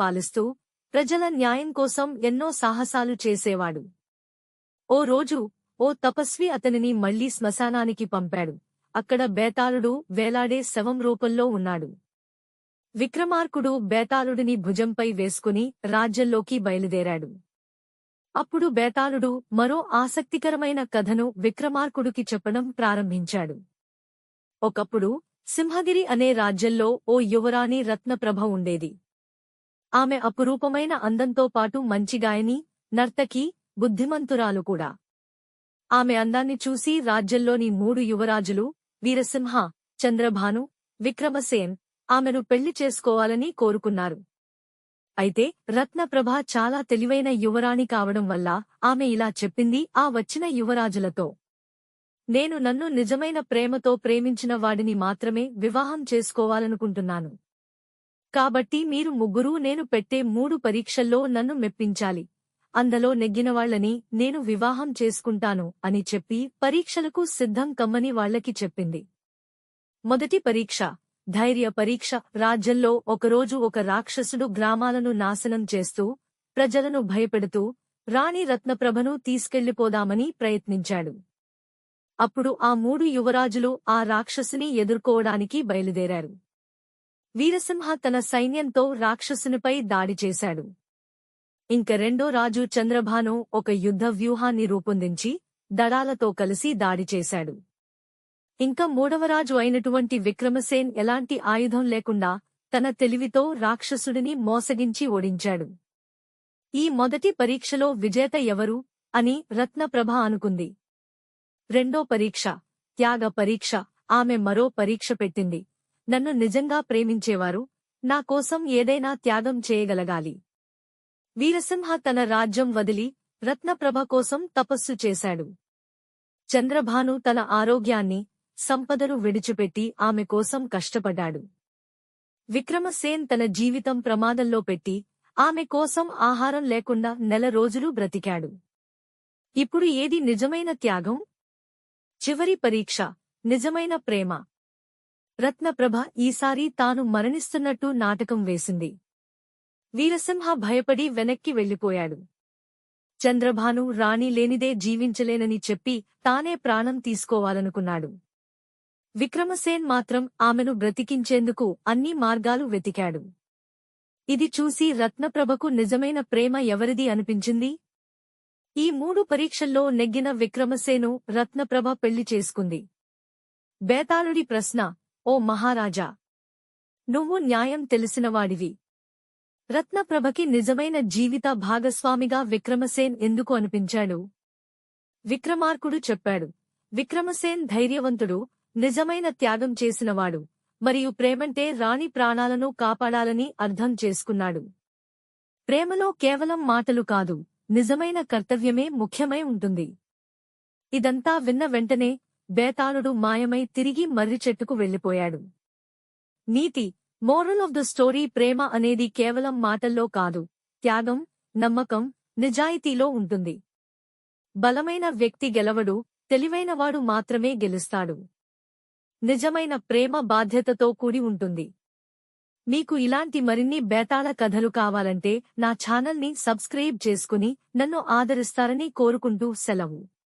పాలిస్తూ ప్రజల న్యాయం కోసం ఎన్నో సాహసాలు చేసేవాడు. ఓ రోజు ఓ తపస్వి అతనిని మళ్ళీ శ్మశానానికి పంపాడు. అక్కడ బేతాళుడు వేలాడే శవం రూపంలో ఉన్నాడు. విక్రమార్కుడు బేతాళుడిని భుజంపై వేసుకుని రాజ్యంలోకి బయలుదేరాడు. అప్పుడు బేతాళుడు మరో ఆసక్తికరమైన కథను విక్రమార్కుడికి చెప్పడం ప్రారంభించాడు. ఒకప్పుడు సింహగిరి అనే రాజ్యంలో ఓ యువరాణి రత్నప్రభ ఉండేది. ఆమె అపురూపమైన అందంతో పాటు మంచిగాయని నర్తకి బుద్ధిమంతురాలు కూడా. ఆమె అందాన్ని చూసి రాజ్యంలోని మూడు యువరాజులు వీరసింహ చంద్రభాను విక్రమసేన్ ఆమెను పెళ్ళి చేసుకోవాలని కోరుకున్నారు. అయితే రత్నప్రభ చాలా తెలివైన యువరాణి కావడం వల్ల ఆమె ఇలా చెప్పింది ఆ వచ్చిన యువరాజులతో. నేను నన్ను నిజమైన ప్రేమతో ప్రేమించిన వాడిని మాత్రమే వివాహం చేసుకోవాలనుకుంటున్నాను. కాబట్టి మీరు ముగ్గురూ నేను పెట్టే మూడు పరీక్షల్లో నన్ను మెప్పించాలి. అందులో నెగ్గినవాళ్ళని నేను వివాహం చేసుకుంటాను అని చెప్పి పరీక్షలకు సిద్ధం కమ్మని వాళ్ళకి చెప్పింది. మొదటి పరీక్ష ధైర్య పరీక్ష. రాజ్యంలో ఒకరోజు ఒక రాక్షసుడు గ్రామాలను నాశనం చేస్తూ ప్రజలను భయపెడుతూ రాణి రత్నప్రభను తీసుకెళ్ళిపోదామని ప్రయత్నించాడు. అప్పుడు ఆ మూడు యువరాజులు ఆ రాక్షసుని ఎదుర్కోవడానికి బయలుదేరారు. వీరసింహ తన సైన్యంతో రాక్షసునిపై దాడి చేశాడు. ఇంక రెండో రాజు చంద్రభాను ఒక యుద్ధ వ్యూహాన్ని రూపొందించి దళాలతో కలిసి దాడి చేశాడు. ఇంకా మూడవరాజు అయినటువంటి విక్రమసేన్ ఎలాంటి ఆయుధం లేకుండా తన తెలివితో రాక్షసుడిని మోసగించి ఓడించాడు. ఈ మొదటి పరీక్షలో విజేత ఎవరు అని రత్నప్రభ అనుకుంది. రెండో పరీక్ష త్యాగ పరీక్ష ఆమె మరో పరీక్ష పెట్టింది. నన్ను నిజంగా ప్రేమించేవారు? నా కోసం ఏదైనా త్యాగం చేయగలగాలి. వీరసింహ తన రాజ్యం వదిలి రత్నప్రభ కోసం తపస్సు చేశాడు. చంద్రభాను తన ఆరోగ్యాన్ని సంపదను విడిచిపెట్టి ఆమె కోసం కష్టపడ్డాడు. విక్రమసేన్ తన జీవితం ప్రమాదంలో పెట్టి ఆమె కోసం ఆహారం లేకుండా నెల రోజులు బ్రతికాడు. ఇప్పుడు ఏది నిజమైన త్యాగం? చివరి పరీక్ష నిజమైన ప్రేమ. రత్నప్రభ ఈసారి తాను మరణిస్తున్నట్టు నాటకం వేసింది. వీరసింహ భయపడి వెనక్కి వెళ్ళిపోయాడు చంద్రభాను రాణి లేనిదే జీవించలేనని చెప్పి తానే ప్రాణం తీసుకోవాలనుకున్నాడు. విక్రమసేన్ మాత్రం ఆమెను బ్రతికించేందుకు అన్ని మార్గాలు వెతికాడు. ఇది చూసి రత్నప్రభకు నిజమైన ప్రేమ ఎవరిది అనిపించింది? ఈ మూడు పరీక్షల్లో నెగ్గిన విక్రమసేను రత్నప్రభ పెళ్ళి చేసుకుంది. బేతాళుడి ప్రశ్న ఓ మహారాజా! నువ్వు న్యాయం తెలిసినవాడివి. రత్నప్రభకి నిజమైన జీవిత భాగస్వామిగా విక్రమసేన్ ఎందుకు అనిపించాడు? విక్రమార్కుడు చెప్పాడు. విక్రమసేన్ ధైర్యవంతుడు నిజమైన త్యాగం చేసినవాడు మరియు ప్రేమంటే రాణి ప్రాణాలను కాపాడాలని అర్థం చేసుకున్నాడు. ప్రేమలో కేవలం మాటలు కాదు నిజమైన కర్తవ్యమే ముఖ్యమై ఉంటుంది. ఇదంతా విన్న వెంటనే బేతాళుడు మాయమై తిరిగి మర్రి చెట్టుకు వెళ్ళిపోయాడు నీతి మోరల్ ఆఫ్ ద స్టోరీ ప్రేమ అనేది కేవలం మాటల్లో కాదు త్యాగం నమ్మకం నిజాయితీలో ఉంటుంది. బలమైన వ్యక్తి గెలవడు తెలివైనవాడు మాత్రమే గెలుస్తాడు. నిజమైన ప్రేమ బాధ్యతతో కూడి ఉంటుంది. మీకు ఇలాంటి మరిన్ని బేతాళ కథలు కావాలంటే నా ఛానల్ని సబ్స్క్రైబ్ చేసుకుని నన్ను ఆదరిస్తారని కోరుకుంటూ సెలవు.